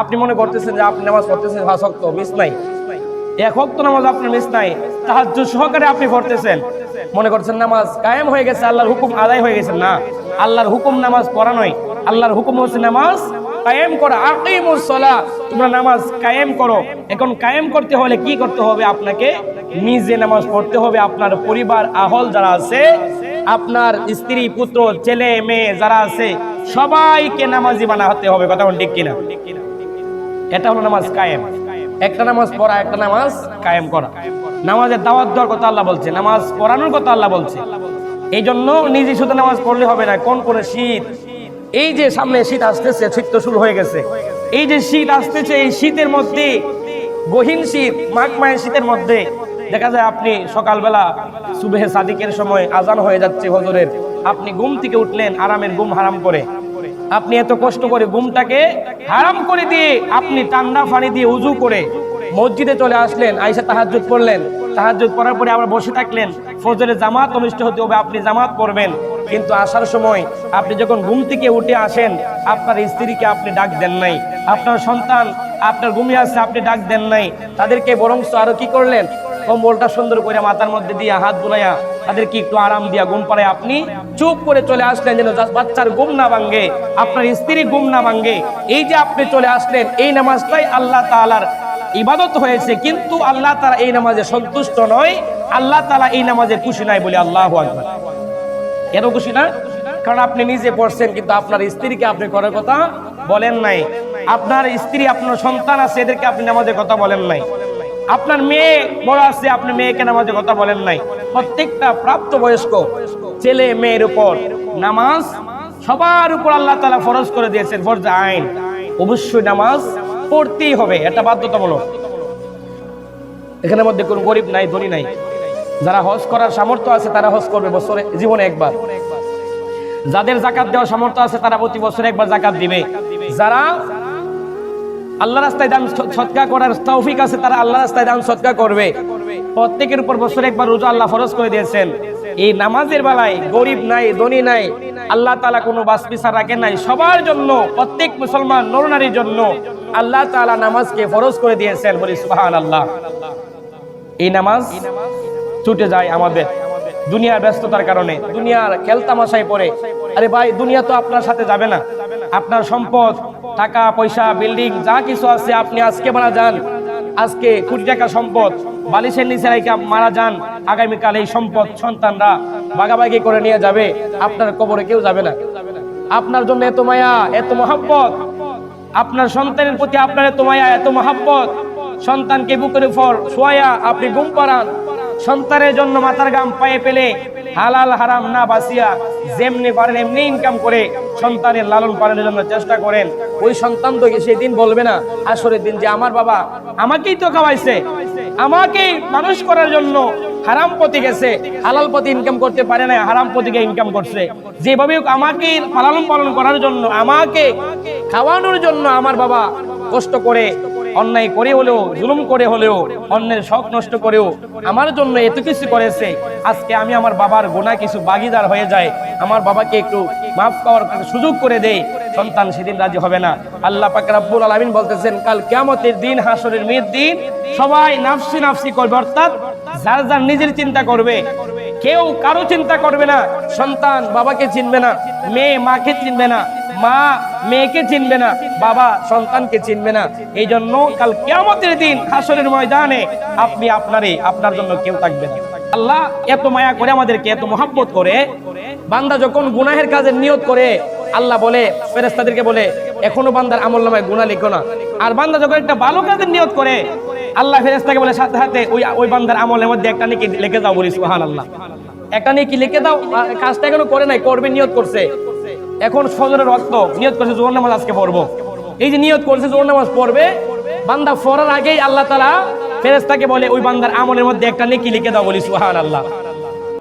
আপনি মনে করতেছেন যে আপনি নামাজ পড়তেছেন ওয়াক্ত, মিস নাই। এক ওয়াক্ত নামাজ আপনার মিস নাই, তাহাজ্জুদ সহকারে আপনি পড়তেছেন। মনে করছেন নামাজ কায়েম হয়ে গেছে, আল্লাহর হুকুম আদায় হয়ে গেছে। না, আল্লাহর হুকুম নামাজ পড়া নয়। আল্লাহর হুকুম হচ্ছে নামাজ কায়েম করা। আকিমুস সালাহ, তোমরা নামাজ কায়েম করো। এখন কায়েম করতে হলে কি করতে হবে আপনাকে? নিজে নামাজ পড়তে হবে। আপনার পরিবার, আহল যারা আছে, আপনার স্ত্রী, পুত্র, ছেলে, মেয়ে যারা আছে, সবাইকে নামাজি বানাতে হবে। কথা ঠিক কিনা? এটা হলো নামাজ কায়েম। একটা নামাজ পড়া, একটা নামাজ কায়েম করা। নামাজের দাওয়াত দেওয়ার কথা আল্লাহ বলছে, নামাজ পড়ানোর কথা আল্লাহ বলছে। এই জন্য নিজে শুধু নামাজ পড়লে হবে না, কোন কোন শীত। এই যে সামনে শীত আসতেছে, শীত তো শুরু হয়ে গেছে। এই যে শীত আসতেছে, এই শীতের মধ্যে, গহীন শীত মাঘ মায়ের শীতের মধ্যে, দেখা যায় আপনি সকালবেলা সুবেহে সাদিকের সময় আজান হয়ে যাচ্ছে হজরের। আপনি ঘুম থেকে উঠলেন, আরামের ঘুম হারাম করে। আপনি এত কষ্ট করে ঘুমটাকে হারাম করে দিয়ে আপনি ঠান্ডা পানি দিয়ে উজু করে মসজিদে চলে আসলেন আইসা তাহাজ্জুদ পড়লেন। তাহাজ্জুদ পড়ার পরে আবার বসে থাকলেন। ফজরে জামাত অনুষ্ঠিত হতে হবে, আপনি জামাত পড়বেন। কিন্তু আসার সময় আপনি যখন ঘুম থেকে উঠে আসেন, আপনার স্ত্রীকে আপনি ডাক দেন নাই। আপনার সন্তান আপনার ঘুমিয়ে আসছে, আপনি ডাক দেন নাই। তাদেরকে বরং আরও কি করলেন? কম্বলটা সুন্দর করে মাথার মধ্যে দিয়ে হাত বুলাইয়া তাদেরকে একটু আরাম দিয়া ঘুম পাড়ায় আপনি চুপ করে চলে আসলেন যেন বাচ্চার ঘুম না ভাঙ্গে আপনার স্ত্রী ঘুম না ভাঙ্গে এই যে আপনি চলে আসলেন, এই নামাজটাই আল্লাহ তাআলার ইবাদত হয়েছে, কিন্তু আল্লাহ তাআলা এই নামাজে সন্তুষ্ট নয়, আল্লাহ তাআলা এই নামাজে খুশি নাই বলে আল্লাহ কেন খুশি না? কারণ আপনি নিজে পড়ছেন, কিন্তু আপনার স্ত্রীকে আপনি করার কথা বলেন নাই। আপনার স্ত্রী, আপনার সন্তান আছে, এদেরকে আপনি নামাজের কথা বলেন নাই। আপনার মেয়ে বড় আছে, আপনি মেয়েকে নামাজের কথা বলেন নাই। প্রত্যেকটা প্রাপ্ত বয়স্ক ছেলে মেয়ের উপর নামাজ সবার উপর আল্লাহ তালা ফরজ করে দিয়েছেন, ফরজ আইন। অবশ্যই নামাজ পড়তেই হবে, এটা বাধ্যতামূলক। এখানের মধ্যে কোন গরিব নাই, ধনী নাই। যারা হজ করার সামর্থ্য আছে, তারা হজ করবে বছরে, জীবনে একবার। যাদের জাকাত দেওয়ার সামর্থ্য আছে, তারা প্রতি বছরে একবার জাকাত দিবে। যারা আল্লাহ রাস্তায় দান সৎকা করার তৌফিক আছে, তারা আল্লাহ রাস্তায় দান সৎকা করবে। প্রত্যেকের উপর বছরে একবার রোজা আল্লাহ ফরজ করে দিয়েছেন। এই নামাজের বেলায় গরিব নাই, ধনী নাই, আল্লাহ তালা কোনো বাস বিচার রাখেন নাই। সবার জন্য, প্রত্যেক মুসলমান, নরনারীর জন্য আল্লাহ তালা নামাজকে ফরজ করে দিয়েছেন বলি সুবাহান আল্লাহ এই নামাজ ছুটে যায় আমাদের দুনিয়ার ব্যস্ততার কারণে, দুনিয়ার খেলতামাশায় পড়ে। আরে ভাই, দুনিয়া তো আপনার সাথে যাবে না। আপনার সম্পদ, টাকা, পয়সা বিল্ডিং যা কিছু আছে আপনি আজকে মারা যান। আজকে কোটি টাকা সম্পদ, বালিশের নিচে রেখে মারা যান, আগামীকাল এই সম্পদ সন্তানরা ভাগাভাগি করে নিয়ে যাবে, আপনার কবরে কেউ যাবে না। আপনার জন্য এত মায়া, এত মহাব্বত। আপনার সন্তানের প্রতি আপনার এত মায়া, এত মহাব্বত। সন্তানকে বুকের উপর শোয়া আপনি ঘুম পাড়ান। সন্তানের জন্য মাথার গাম পায়ে পেলে হালাল হারাম না বাসিয়া যেমনি পারেন, এমনি ইনকাম করে সন্তানের লালন পালনের জন্য চেষ্টা করেন। ওই সন্তান তো সেই দিন বলবে না, আসরের দিন যে আমার বাবা আমাকেই তো খাওয়াইছে, আমাকেই মানুষ করার জন্য হারাম পথে গেছে, হালাল পথে ইনকাম করতে পারে না, হারাম পথে ইনকাম করছে। যেভাবে আমাকে পালন পালন করার জন্য, আমাকে খাওয়ানোর জন্য আমার বাবা কষ্ট করে অন্যায় করে হলেও, জুলুম করে হলেও, অন্যের শখ নষ্ট করেও আমার জন্য এত কিছু করেছে। আজকে আমি আমার বাবার গোনা কিছু বাগিদার হয়ে যায় আমার বাবাকে একটু মাফ পাওয়ার সুযোগ করে দেই। সন্তান সেদিন রাজি হবে না। আল্লাহ পাক রাব্বুল আলামিন বলতেছেন, কাল কিয়ামতের দিন হাসরের মেয়ের দিন, সবাই নাফসি নাফসি করবে, অর্থাৎ যার যার নিজের চিন্তা করবে, কেউ কারও চিন্তা করবে না। সন্তান বাবাকে চিনবে না, মেয়ে মাকে চিনবে না। মা মেয়েকে চিনবে না, বাবা সন্তানকে চিনবে না। এই জন্য কাল কেয়ামতের দিন হাসরের ময়দানে আপনি আপনারে আপনার জন্য কেউ থাকবে না। আল্লাহ এত মায়া করে আমাদেরকে, এত মহাব্বত করে, বান্দা যখন গুনাহের কাজের নিয়ত করে, আল্লাহ বলে ফেরেস্তাদেরকে বলে, এখনও বান্দার আমল নামায় গুণা লিখো না। আর বান্দা যখন একটা ভালো কাজের নিয়ত করে, আল্লাহ ফেরেস্তাকে বলে, সাথে সাথে ওই ওই বান্দার আমলের মধ্যে একটা নাকি লিখে যাও বলি সুহান আল্লাহ একটা নাকি লিখে দাও কাজটা এখনও করে নাই, করবে, নিয়ত করছে। এখন ফজরের রক্ত, নিয়ত করছে জোর নামাজ আজকে পড়ব। এই যে নিয়ত করছে জোর নামাজ পড়বে, বান্দা ফরার আগেই আল্লাহ তালা ফেরেস্তাকে বলে, ওই বান্দার আমলের মধ্যে একটা নেকি লিখে দাও বলি সুহান আল্লাহ